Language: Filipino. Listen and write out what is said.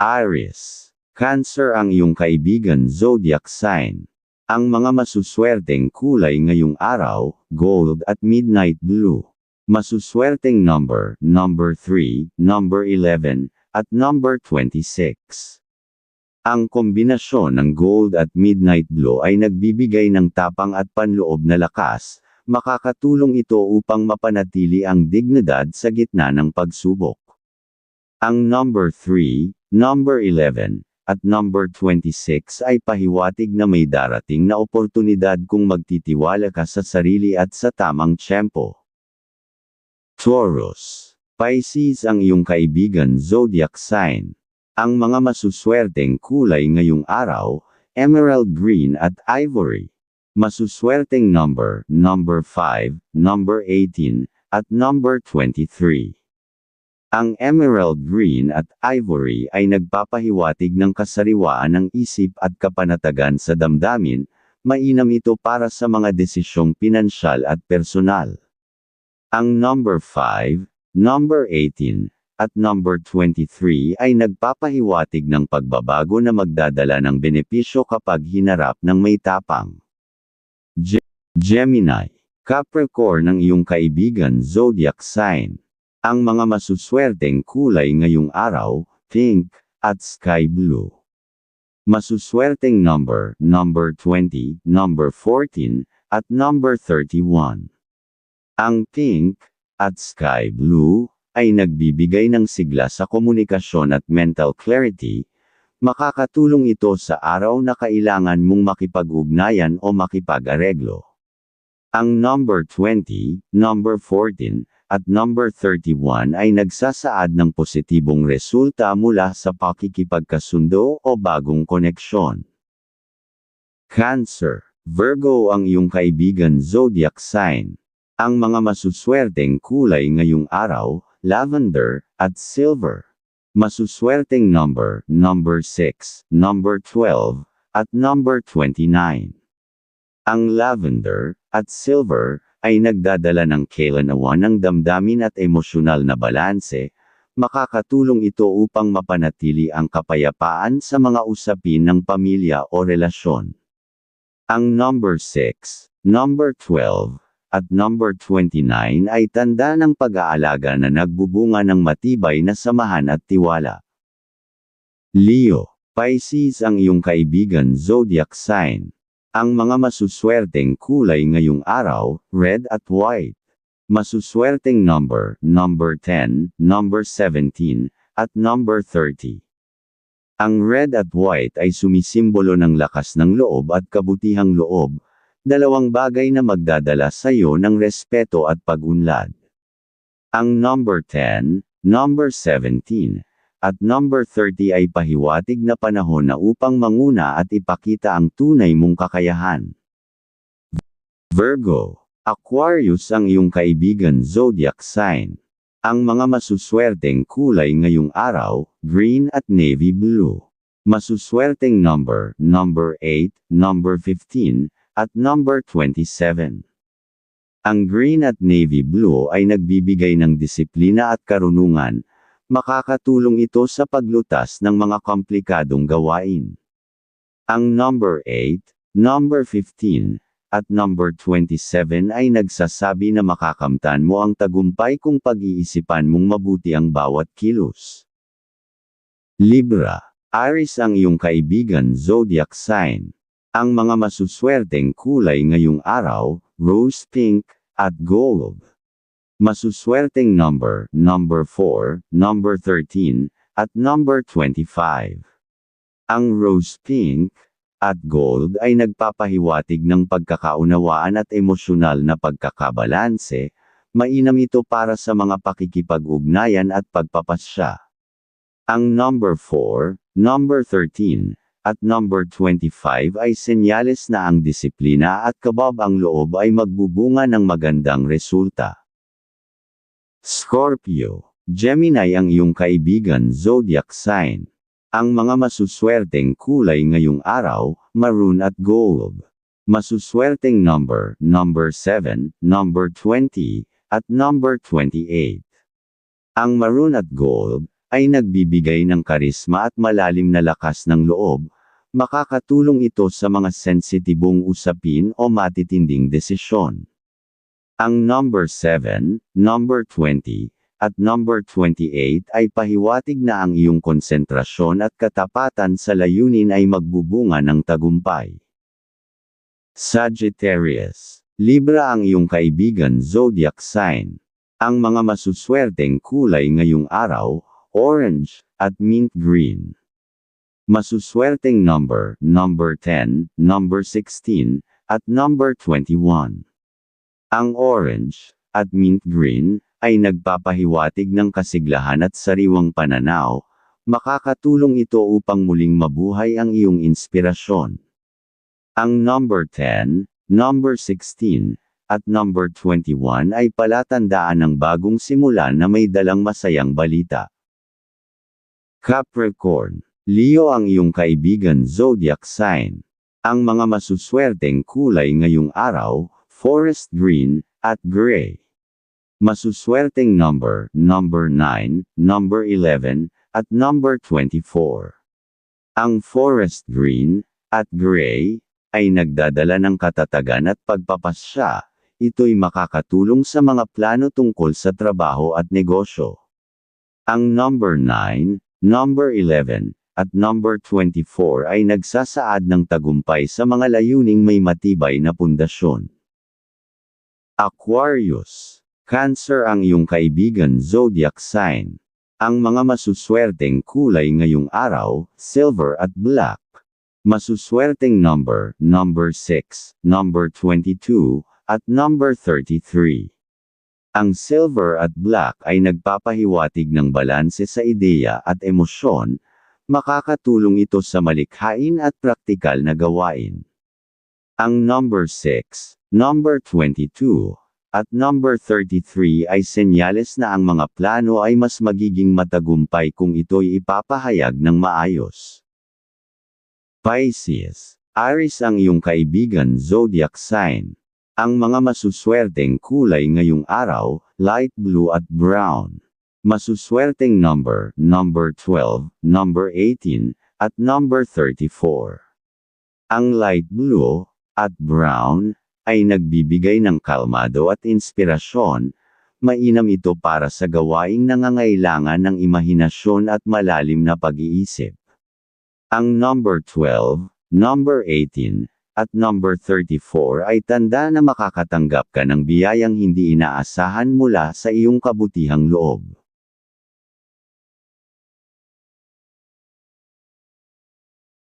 Aries. Cancer ang iyong kaibigan zodiac sign. Ang mga masuswerteng kulay ngayong araw, gold at midnight blue. Masuswerteng number, number 3, number 11, at number 26. Ang kombinasyon ng gold at midnight blue ay nagbibigay ng tapang at panloob na lakas, makakatulong ito upang mapanatili ang dignidad sa gitna ng pagsubok. Ang number 3, number 11, at number 26 ay pahiwatig na may darating na oportunidad kung magtitiwala ka sa sarili at sa tamang tiyempo. Taurus. Pisces ang iyong kaibigan zodiac sign. Ang mga masuswerteng kulay ngayong araw, emerald green at ivory. Masuswerteng number, number 5, number 18, at number 23. Ang emerald green at ivory ay nagpapahiwatig ng kasariwaan ng isip at kapanatagan sa damdamin, mainam ito para sa mga desisyong pinansyal at personal. Ang number 5, number 18, at number 23 ay nagpapahiwatig ng pagbabago na magdadala ng benepisyo kapag hinarap ng may tapang. Ge- Gemini, Capricorn ang iyong kaibigan zodiac sign. Ang mga masuswerteng kulay ngayong araw, pink, at sky blue. Masuswerteng number, number 20, number 14, at number 31. Ang pink, at sky blue, ay nagbibigay ng sigla sa komunikasyon at mental clarity, makakatulong ito sa araw na kailangan mong makipag-ugnayan o makipag-areglo. Ang number 20, number 14, at number 31 ay nagsasaad ng positibong resulta mula sa pakikipagkasundo o bagong koneksyon. Cancer, Virgo ang iyong kaibigan zodiac sign. Ang mga masuswerteng kulay ngayong araw, lavender, at silver. Masuswerteng number, number 6, number 12, at number 29. Ang lavender, at silver, ay nagdadala ng kailanawan ng damdamin at emosyonal na balanse, makakatulong ito upang mapanatili ang kapayapaan sa mga usapin ng pamilya o relasyon. Ang number 6, number 12, at number 29 ay tanda ng pag-aalaga na nagbubunga ng matibay na samahan at tiwala. Leo, Pisces ang iyong kaibigan zodiac sign. Ang mga masuswerteng kulay ngayong araw, red at white. Masuswerteng number, number 10, number 17, at number 30. Ang red at white ay sumisimbolo ng lakas ng loob at kabutihang loob, dalawang bagay na magdadala sa iyo ng respeto at pag-unlad. Ang number 10, number 17, at number 30 ay pahiwatig na panahon na upang manguna at ipakita ang tunay mong kakayahan. Virgo, Aquarius ang iyong kaibigan zodiac sign. Ang mga masuswerteng kulay ngayong araw, green at navy blue. Masuswerteng number, number 8, number 15, at number 27. Ang green at navy blue ay nagbibigay ng disiplina at karunungan, Makakatulong ito sa paglutas ng mga komplikadong gawain. Ang number 8, number 15, at number 27 ay nagsasabi na makakamtan mo ang tagumpay kung pag-iisipan mong mabuti ang bawat kilos. Libra, Aries ang iyong kaibigan zodiac sign. Ang mga masuswerteng kulay ngayong araw, rose pink, at gold. Masuswerteng number, number 4, number 13, at number 25. Ang rose pink, at gold ay nagpapahiwatig ng pagkakaunawaan at emosyonal na pagkakabalanse, mainam ito para sa mga pakikipag-ugnayan at pagpapasya. Ang number 4, number 13, at number 25 ay senyales na ang disiplina at kabab ang loob ay magbubunga ng magandang resulta. Scorpio, Gemini ang iyong kaibigan zodiac sign. Ang mga masuswerteng kulay ngayong araw, maroon at gold. Masuswerteng number, number 7, number 20, at number 28. Ang maroon at gold, ay nagbibigay ng karisma at malalim na lakas ng loob, makakatulong ito sa mga sensitibong usapin o matitinding desisyon. Ang number 7, number 20, at number 28 ay pahiwatig na ang iyong konsentrasyon at katapatan sa layunin ay magbubunga ng tagumpay. Sagittarius. Libra ang iyong kaibigan zodiac sign. Ang mga masuswerteng kulay ngayong araw, orange, at mint green. Masuswerteng number, number 10, number 16, at number 21. Ang orange, at mint green, ay nagpapahiwatig ng kasiglahan at sariwang pananaw, makakatulong ito upang muling mabuhay ang iyong inspirasyon. Ang number 10, number 16, at number 21 ay palatandaan ng bagong simula na may dalang masayang balita. Capricorn, Leo ang iyong kaibigan zodiac sign. Ang mga masuswerteng kulay ngayong araw, forest green, at gray. Masuswerteng number, number 9, number 11, at number 24. Ang forest green, at gray, ay nagdadala ng katatagan at pagpapasya, ito'y makakatulong sa mga plano tungkol sa trabaho at negosyo. Ang number 9, number 11, at number 24 ay nagsasaad ng tagumpay sa mga layuning may matibay na pundasyon. Aquarius Cancer ang iyong kaibigan zodiac sign. Ang mga masuswerteng kulay ngayong araw, silver at black. Masuswerteng number, number 6, number 22, at number 33. Ang silver at black ay nagpapahiwatig ng balanse sa ideya at emosyon, makakatulong ito sa malikhain at praktikal na gawain. Ang number 6, number 22, at number 33 ay senyales na ang mga plano ay mas magiging matagumpay kung ito'y ipapahayag ng maayos. Pisces. Aries ang iyong kaibigan zodiac sign. Ang mga masuswerteng kulay ngayong araw, light blue at brown. Masuswerteng number, number 12, number 18, at number 34. Ang light blue, at brown, ay nagbibigay ng kalmado at inspirasyon, mainam ito para sa gawaing nangangailangan ng imahinasyon at malalim na pag-iisip. Ang number 12, number 18, at number 34 ay tanda na makakatanggap ka ng biyayang hindi inaasahan mula sa iyong kabutihang loob.